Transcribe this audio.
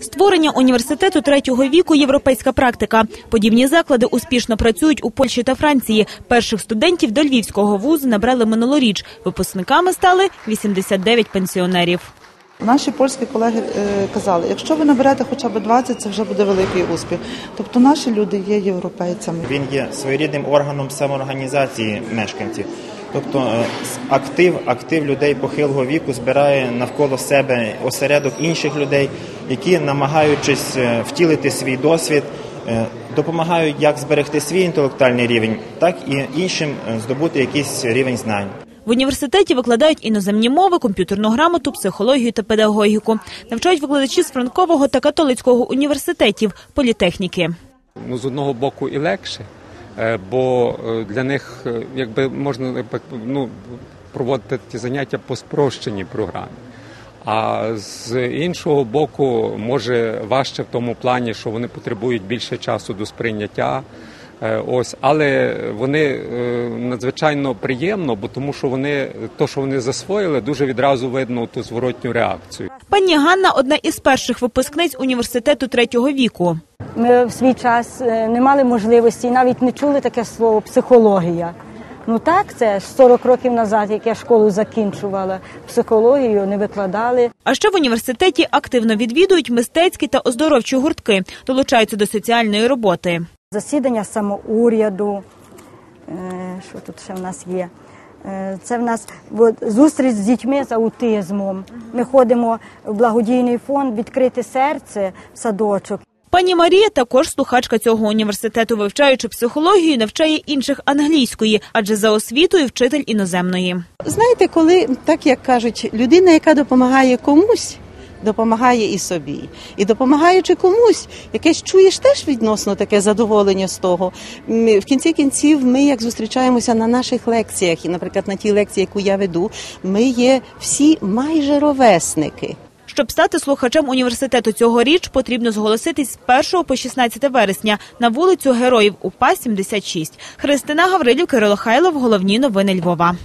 Створення університету третього віку європейська практика. Подібні заклади успішно працюють у Польщі та Франції. Перших студентів до львівського вузу набрали минулоріч. Випускниками стали 89 пенсіонерів. Наші польські колеги е, казали, якщо ви наберете хоча б 20, це вже буде великий успіх. Тобто наші люди є європейцями. Він є своєрідним органом самоорганізації мешканців. Тобто е, актив, актив людей похилого віку збирає навколо себе осередок інших людей, які, намагаючись е, втілити свій досвід, е, допомагають як зберегти свій інтелектуальний рівень, так і іншим здобути якийсь рівень знань. В університеті викладають іноземні мови, комп'ютерну грамоту, психологію та педагогіку. Навчають викладачі з Франкового та католицького університетів, політехніки. ну, з одного боку і легше, бо е, для них е, якби можна ну, проводити ті заняття по спрощеній програмі. А з іншого боку, може важче в тому плані, що вони потребують більше часу до сприйняття. Е, Ось, але вони е, надзвичайно приємно, бо тому що вони то, що вони засвоїли, дуже відразу видно ту зворотню реакцію. Пані Ганна одна із перших випускниць університету третього віку. Ми в свій час е, не мали можливості і навіть не чули таке слово психологія. Ну так, це ж 40 років назад, як я школу закінчувала, психологію не викладали. А ще в університеті активно відвідують мистецькі та оздоровчі гуртки, долучаються до соціальної роботи. Засідання самоуряду. Е, Що тут ще в нас є? Е, Це в нас от, зустріч з дітьми з аутизмом. Ми ходимо в благодійний фонд Відкрите серце в садочок. Пані Марія також слухачка цього університету, вивчаючи психологію, навчає інших англійської, адже за освітою вчитель іноземної. Знаєте, коли так як кажуть, людина, яка допомагає комусь, допомагає і собі. І допомагаючи комусь, якесь чуєш теж відносно таке задоволення з того. В кінці кінців, ми як зустрічаємося на наших лекціях, і, наприклад, на тій лекції, яку я веду, ми є всі майже ровесники. Щоб стати слухачем університету цьогоріч, потрібно зголоситись з 1 по 16 вересня на вулицю Героїв УПА 76. Христина Гаврилів, Кирило Хайлов. Головні новини Львова.